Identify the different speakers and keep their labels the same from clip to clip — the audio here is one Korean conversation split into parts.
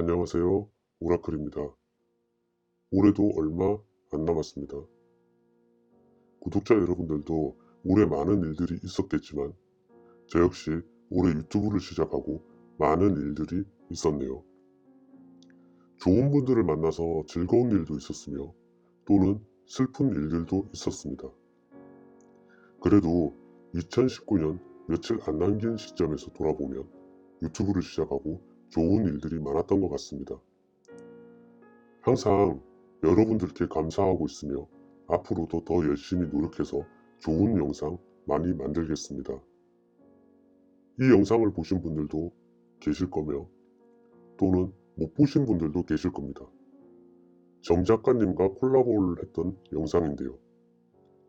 Speaker 1: 안녕하세요. 오라클입니다. 올해도 얼마 안 남았습니다. 구독자 여러분들도 올해 많은 일들이 있었겠지만 저 역시 올해 유튜브를 시작하고 많은 일들이 있었네요. 좋은 분들을 만나서 즐거운 일도 있었으며 또는 슬픈 일들도 있었습니다. 그래도 2019년 며칠 안 남긴 시점에서 돌아보면 유튜브를 시작하고 좋은 일들이 많았던 것 같습니다. 항상 여러분들께 감사하고 있으며 앞으로도 더 열심히 노력해서 좋은 영상 많이 만들겠습니다. 이 영상을 보신 분들도 계실 거며 또는 못 보신 분들도 계실 겁니다. 정 작가님과 콜라보를 했던 영상인데요.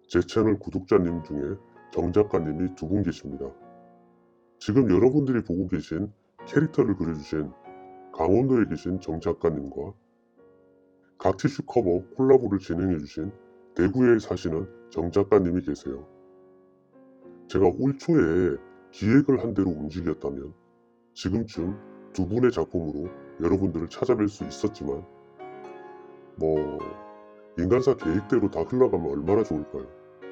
Speaker 1: 제 채널 구독자님 중에 정 작가님이 두 분 계십니다. 지금 여러분들이 보고 계신 캐릭터를 그려주신 강원도에 계신 정 작가님과 각 티슈 커버 콜라보를 진행해주신 대구에 사시는 정 작가님이 계세요. 제가 올 초에 기획을 한 대로 움직였다면 지금쯤 두 분의 작품으로 여러분들을 찾아뵐 수 있었지만 뭐 인간사 계획대로 다 흘러가면 얼마나 좋을까요?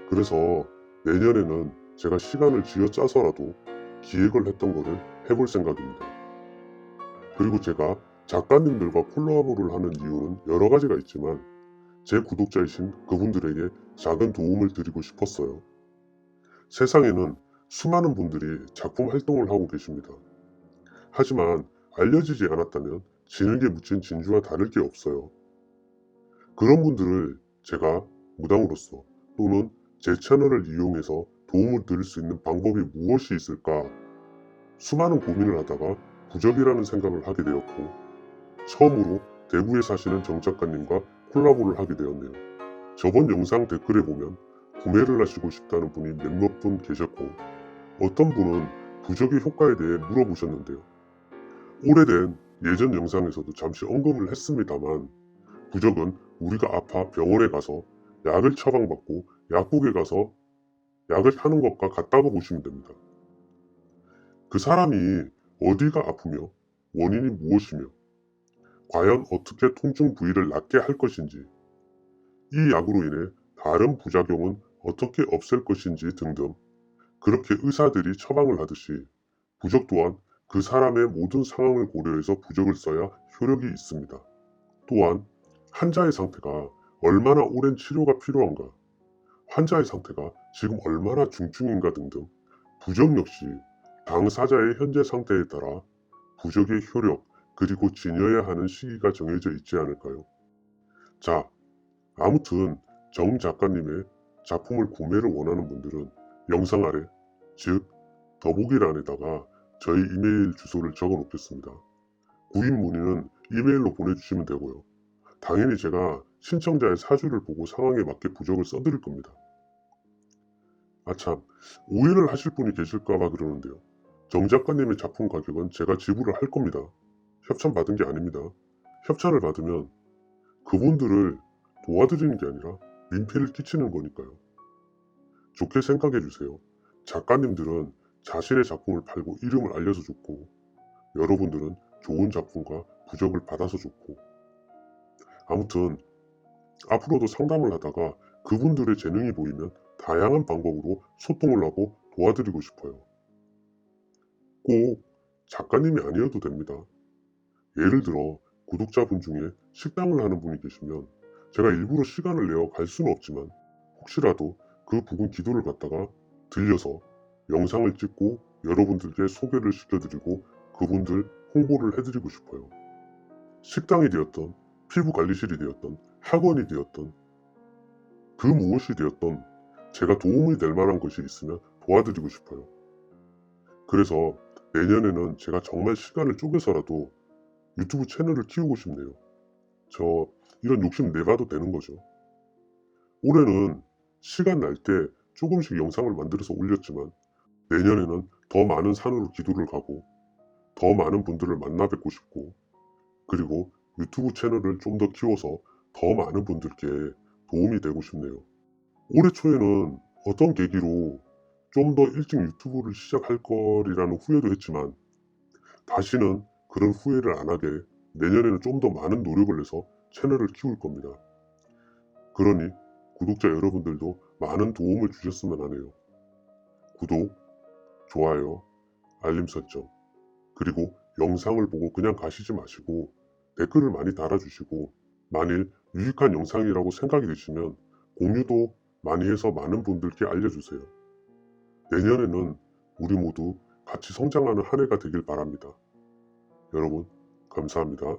Speaker 1: 그래서 내년에는 제가 시간을 쥐어짜서라도 기획을 했던 거를 해볼 생각입니다. 그리고 제가 작가님들과 콜라보를 하는 이유는 여러 가지가 있지만 제 구독자이신 그분들에게 작은 도움을 드리고 싶었어요. 세상에는 수많은 분들이 작품 활동을 하고 계십니다. 하지만 알려지지 않았다면 진흙에 묻힌 진주와 다를 게 없어요. 그런 분들을 제가 무당으로서 또는 제 채널을 이용해서 도움을 드릴 수 있는 방법이 무엇이 있을까 수많은 고민을 하다가 부적이라는 생각을 하게 되었고 처음으로 대구에 사시는 정 작가님과 콜라보를 하게 되었네요. 저번 영상 댓글에 보면 구매를 하시고 싶다는 분이 몇몇 분 계셨고 어떤 분은 부적의 효과에 대해 물어보셨는데요. 오래된 예전 영상에서도 잠시 언급을 했습니다만 부적은 우리가 아파 병원에 가서 약을 처방받고 약국에 가서 약을 하는 것과 같다고 보시면 됩니다. 그 사람이 어디가 아프며 원인이 무엇이며 과연 어떻게 통증 부위를 낫게 할 것인지 이 약으로 인해 다른 부작용은 어떻게 없앨 것인지 등등 그렇게 의사들이 처방을 하듯이 부적 또한 그 사람의 모든 상황을 고려해서 부적을 써야 효력이 있습니다. 또한 환자의 상태가 얼마나 오랜 치료가 필요한가, 환자의 상태가 지금 얼마나 중증인가 등등 부적 역시 당사자의 현재 상태에 따라 부적의 효력 그리고 지녀야 하는 시기가 정해져 있지 않을까요? 자, 아무튼 정 작가님의 작품을 구매를 원하는 분들은 영상 아래 즉 더보기란에다가 저희 이메일 주소를 적어 놓겠습니다. 구입 문의는 이메일로 보내주시면 되고요. 당연히 제가 신청자의 사주를 보고 상황에 맞게 부적을 써드릴 겁니다. 아참, 오해를 하실 분이 계실까봐 그러는데요. 정 작가님의 작품 가격은 제가 지불을 할 겁니다. 협찬 받은 게 아닙니다. 협찬을 받으면 그분들을 도와드리는 게 아니라 민폐를 끼치는 거니까요. 좋게 생각해 주세요. 작가님들은 자신의 작품을 팔고 이름을 알려서 좋고 여러분들은 좋은 작품과 부적을 받아서 좋고 아무튼 앞으로도 상담을 하다가 그분들의 재능이 보이면 다양한 방법으로 소통을 하고 도와드리고 싶어요. 꼭 작가님이 아니어도 됩니다. 예를 들어 구독자분 중에 식당을 하는 분이 계시면 제가 일부러 시간을 내어 갈 수는 없지만 혹시라도 그 부근 기도를 갖다가 들려서 영상을 찍고 여러분들께 소개를 시켜드리고 그분들 홍보를 해드리고 싶어요. 식당이 되었던 피부관리실이 되었던 학원이 되었던 그 무엇이 되었던 제가 도움이 될 만한 것이 있으면 도와드리고 싶어요. 그래서 내년에는 제가 정말 시간을 쪼개서라도 유튜브 채널을 키우고 싶네요. 저 이런 욕심 내봐도 되는 거죠. 올해는 시간 날 때 조금씩 영상을 만들어서 올렸지만 내년에는 더 많은 산으로 기도를 가고 더 많은 분들을 만나 뵙고 싶고 그리고 유튜브 채널을 좀 더 키워서 더 많은 분들께 도움이 되고 싶네요. 올해 초에는 어떤 계기로 좀 더 일찍 유튜브를 시작할 거리라는 후회도 했지만 다시는 그런 후회를 안 하게 내년에는 좀 더 많은 노력을 해서 채널을 키울 겁니다. 그러니 구독자 여러분들도 많은 도움을 주셨으면 하네요. 구독, 좋아요, 알림 설정, 그리고 영상을 보고 그냥 가시지 마시고 댓글을 많이 달아주시고 만일 유익한 영상이라고 생각이 드시면 공유도 많이 해서 많은 분들께 알려주세요. 내년에는 우리 모두 같이 성장하는 한 해가 되길 바랍니다. 여러분, 감사합니다.